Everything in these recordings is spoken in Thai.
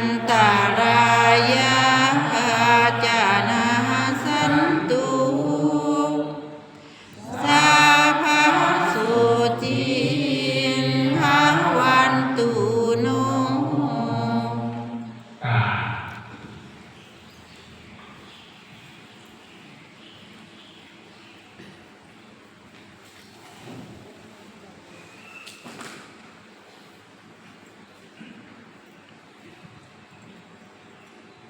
ಅಂತ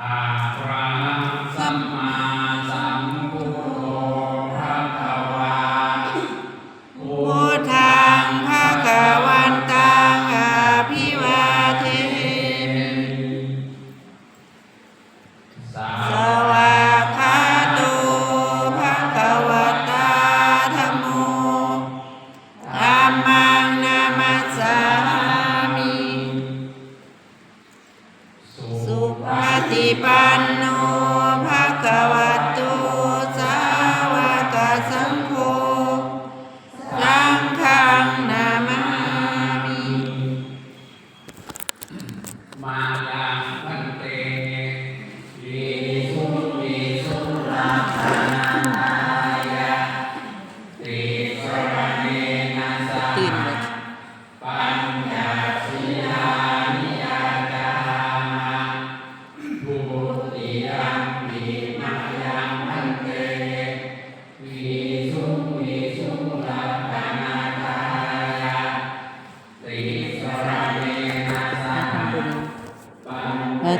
Ah.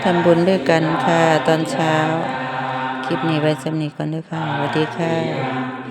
ทำบุญด้วยกันค่ะ ตอนเช้า คลิปนี้ไว้สำนีก่อนด้วยค่ะสวัสดีค่ะ